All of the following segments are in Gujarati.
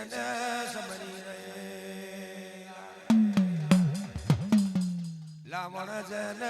કૃષ્ણ સમરી રે લાવણ જન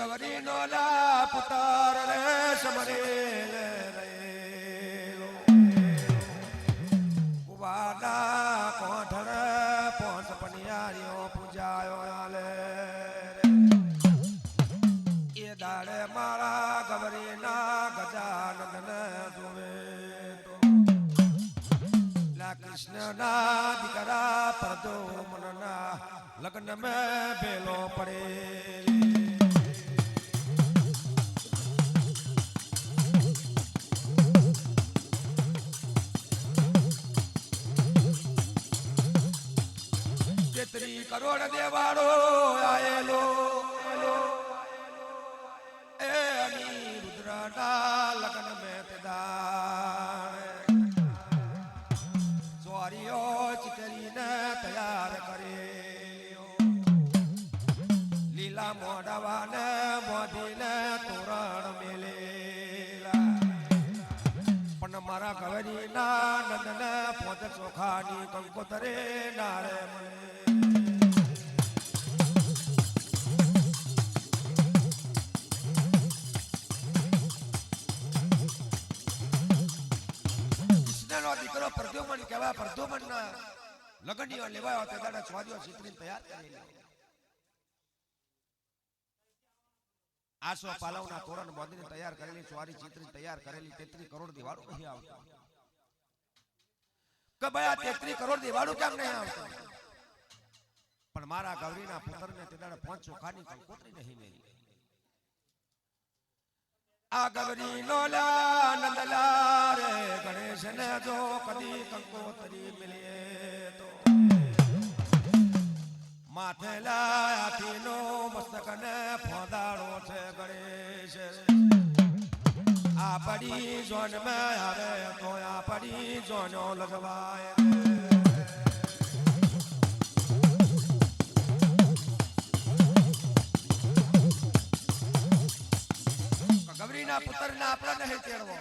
ગૌરી નો લા પુતાર રે સમરે કરોડ દેવાળો આયેલો. એ રુદ્રના લગ્ન મે સ્વારીઓ ચિતરીને તૈયાર કરે લીલા મોઢવાને મોઢીને તોરણ મેલેલા. પણ મારા કવરીના નંદને પોતે ચોખાની કંકોતરે નારે મને કહેવાય પ્રદ્યુમનના લગનીઓ લેવાયો તે દાડા સ્વાદીઓ ચિત્રીને તૈયાર કરેલી આસો પાલવના તોરણ બાંધીને તૈયાર કરેલી, સ્વારી ચિત્રી તૈયાર કરેલી, તેત્રી કરોડ દિવાળું નહીં આવતો. કે ભાઈ આ તેત્રી કરોડ દિવાળું કેમ નહીં આવતું? પણ મારા ગૌરીના પુત્રને તે દાડે પાંચ ચોખાની કંકોત્રી નહીં મેલી. આ ગૌરી લોલા નંદલા રે ગણેશ ને જો કદી કંકોત્રી મિલે તો. માથે લાયાથીનો મસ્તકને ફોદાડો છે ગણેશ. આ પડી જોનમાં આવે, તો આ પડી જોનો લગવાય. તેડવો.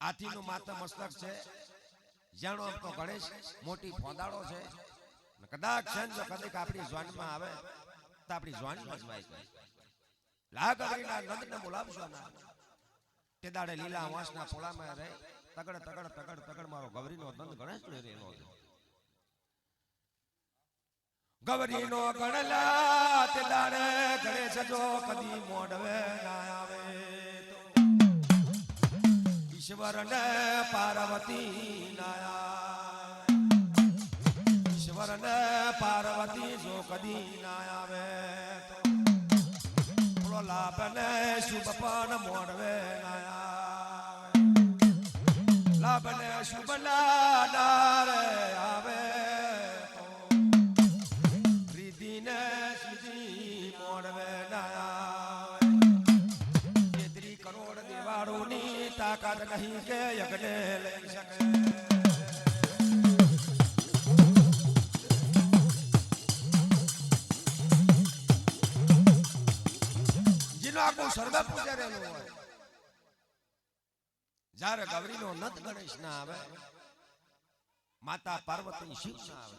હાથીનું માથા મસ્તક છે. જાણો આમ તો ગણેશ, મોટી ફોદાડો છે. કદાચ છે જો કદાચ આપણી જ્વાનમાં આવે, તો આપણી જ્વાન મજવાઈ છે. લાગરીના નંદને બોલાવશો ના. તે દાડે લીલા વાંસના પોળામાં રહે. તગડ તગડ તગડ તગડ મારો ગૌરીનો નંદ ગણેશ લઈ રહેલો છે. ગૌરીનો ગણલા તે દાડે ગણેશ જો કદી મોડવે ના ઈશ્વર ને પાર્વતી ના આવે ઈશ્વર ને પાર્વતી જો કદી ના આવે બોલો લાભ ને શુભ પણ મોડવે ના લાભ ને શુભ ના આવે. જગન્નાથ નહીં કે યજ્ઞ લઈ શકે આખું સર્વે પૂજારેલું હોય જ્યારે ગૌરીનો નત ગણેશ ના આવે માતા પાર્વતી શિવ ના આવે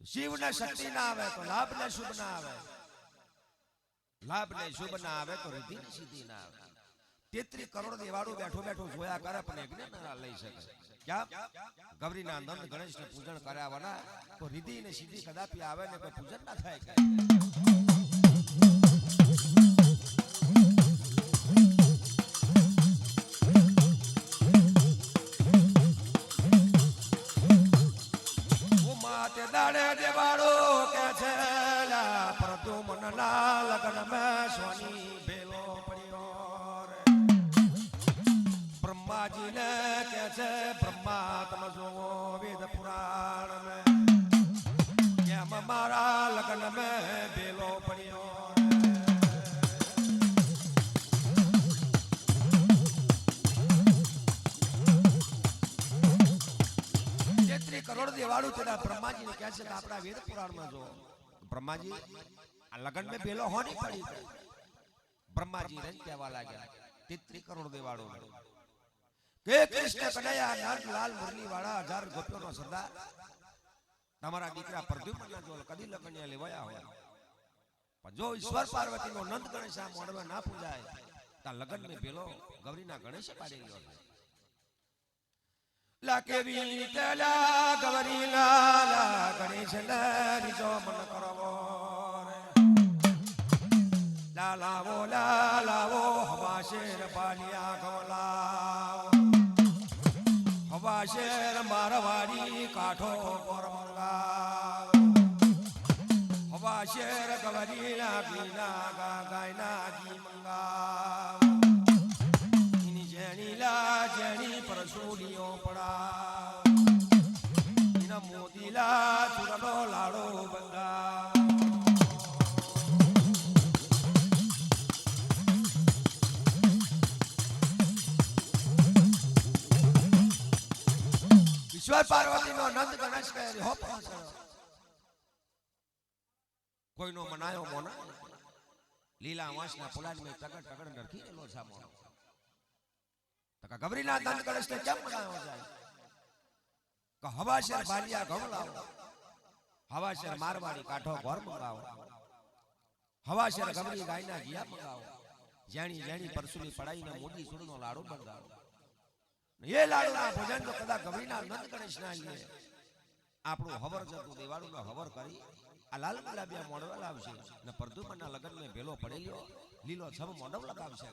શિવ ને શક્તિ ના આવે તો લાભ ને શુભ ના આવે તો રિદ્ધિ ને ના આવે તેત્રી કરોડ દેવાળું બેઠો બેઠો જોયા કરે પણ યજ્ઞ લઈ શકે. ક્યાં? ગૌરીના નંદ ગણેશ ને પૂજન કર્યા વના તો રીધિ ને સીધી કદાપી આવે ને કોઈ પૂજન ના થાય દેવાળો કે છે પરંતુ મનના લગ્ન મેં સોની બ્રહ્માજી ને કે છે બ્રહ્મા તમે વેદ પુરાણ મેં કેમ મારા લગ્ન મેં ભેલો પડ્યો તેત્રી કરોડ દેવાળું તેના બ્રહ્માજીને કહે છે કે આપણા વેદ પુરાણમાં જો બ્રહ્માજી, આ લગ્ન મેં પેલો હોની પડી. બ્રહ્માજી રન કહેવા લાગ્યા, તેત્રી કરોડ દેવાળું. કે કૃષ્ણ કનૈયા નાથ લાલ મુરલી વાળા હજાર ગોપીઓનો સરદાર. તમારા દીકરા પ્રદ્યુમ્નના જો કદી લગણ્યા લેવાયા હોય. પણ જો ઈશ્વર પાર્વતીનો નંદ ગણેશ આ મોડમાં ના પૂજાય, તા લગન મેં પેલો ગૌરીના ગણેશ પાડી ગયો છે લા કેવી તેલા ગૌરી લાલા ગણેશ રીજો મન કરવો લાલાવો લાલાવો હવા શેર પાલિયા ગવલાવો હવા શેર મારવાડી કાઠો પર મંગા હવા શેર ગવરી લાગીના ગા ગાયના જી મંગાવો. એની જેણી લા જેણી પરસોડીઓ પડા એના મોતીલા ચુરલો લાડો ઈશ્વર પાર્વતીનો નંદ ગણેશ કહે હો કોઈનો મનાયો મોના? લીલા વાંસના પુલાજ મે તગડ તગડ નરખી રહેલો છે આ મોણો. તો નંદ ગણેશ ને કેમ મનાયો જાય? કે હવાશેર બાલિયા ઘઉં લાવો મારવાડી કાઠો ઘર મંગાવો. હવાશેર ગબરી ગાયના જીયા મંગાવો. જેણી જેણી પરસુલી પડાઈને મોટી સુડનો લાડુ બંધાવો. એ લાડુના ભોજન તો કદાચ ગવિના નંદ ગણેશના ના આપણું હવર જતું, દેવાળુનો હવર કરી, આ લાલ ગુલાબિયા મોડવા લાવશે ને પરદુમનના લગ્ન મેં ભેલો પડેલો લીલો છમ મોડવ લગાવશે.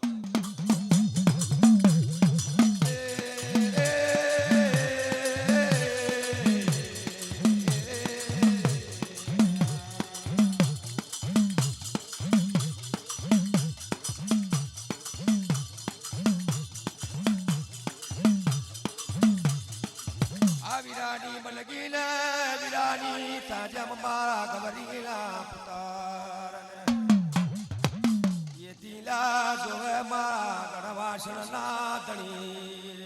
વિરાની મલગીને વિરાની તાજા મારા ગવરીલા પુતારને એ દિલા જોવે મારા ગણવાસણ ના ધણી.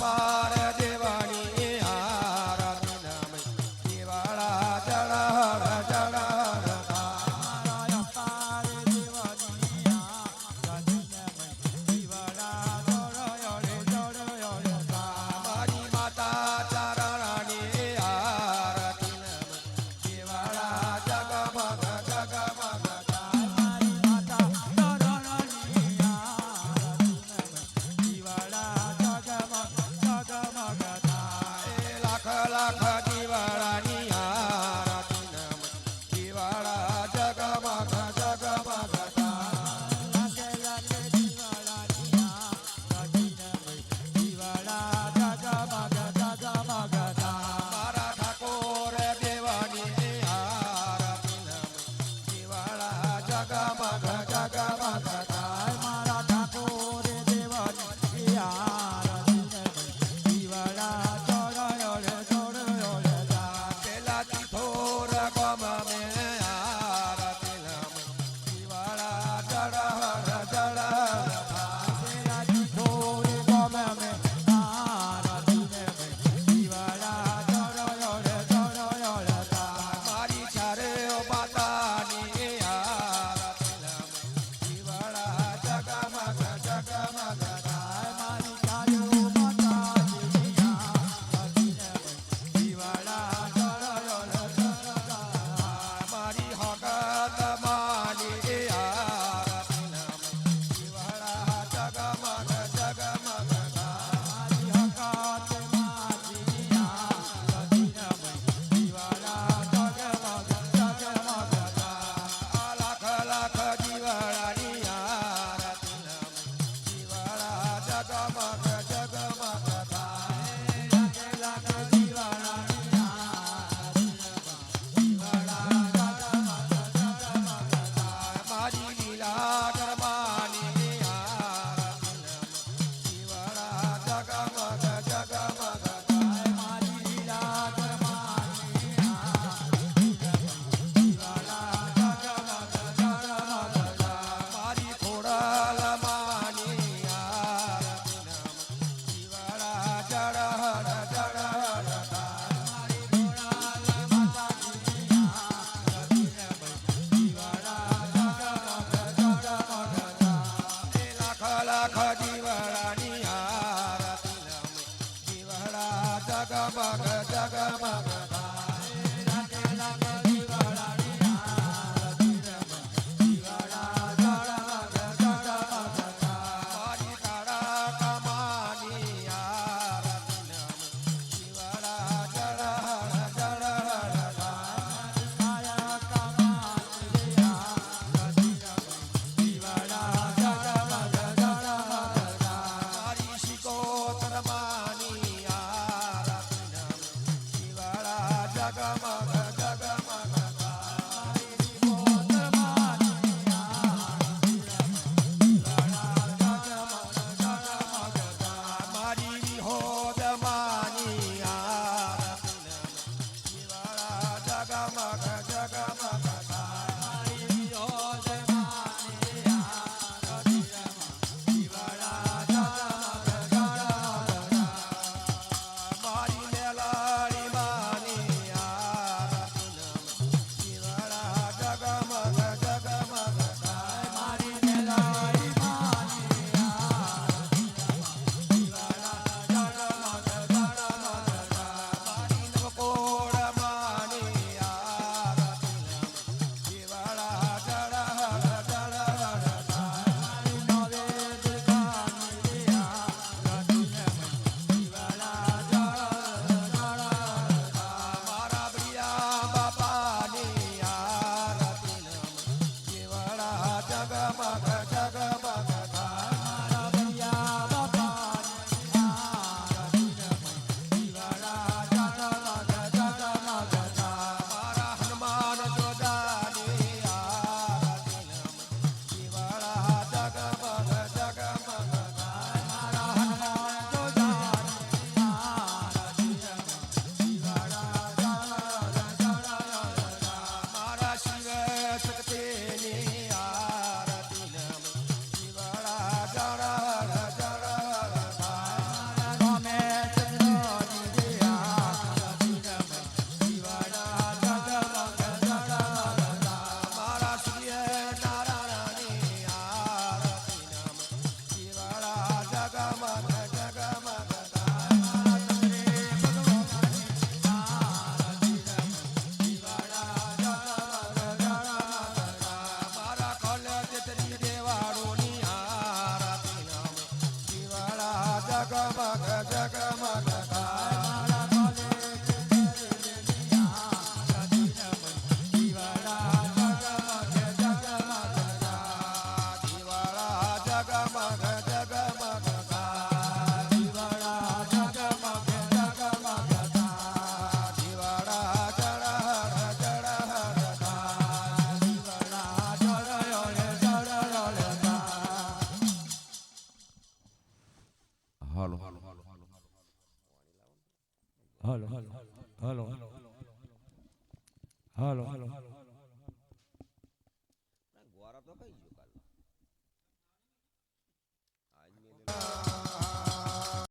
পাপা